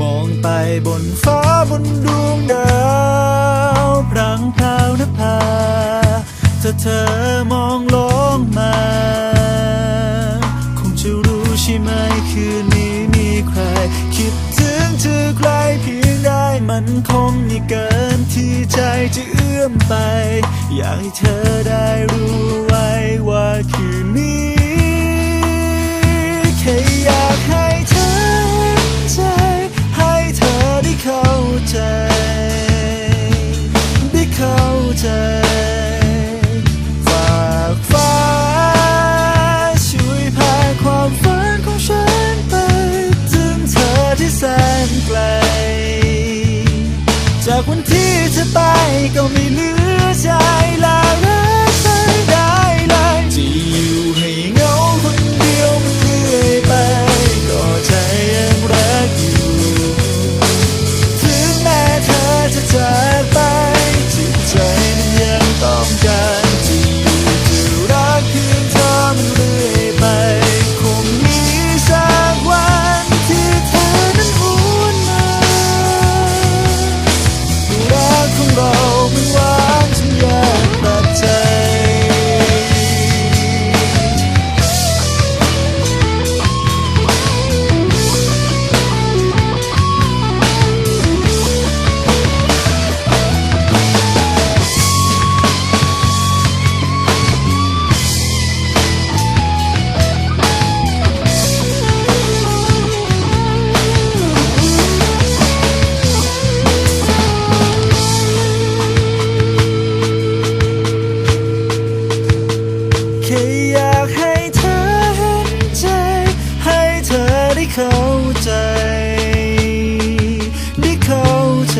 มองไปบนฟ้าบนดวงดาวพรางพราวนภาถ้าเธอมองลงมา คงจะรู้ใช่ไหมคืนนี้มีใคร คิดถึงเธอใครเพียงได้มันคงไม่เกินที่ใจจะเอื้อมไป อยากให้เธอได้รู้ไว้ว่าคืน ใจฝากฟ้าช่วยพาความฝันของฉันไป ถึงเธอที่แสนไกล จากวันที่เธอไปก็ไม่เหลือใจแล้วรักเธอได้เลย แค่อยากให้เธอเห็นใจ ให้เธอได้เข้าใจ ได้เข้าใจ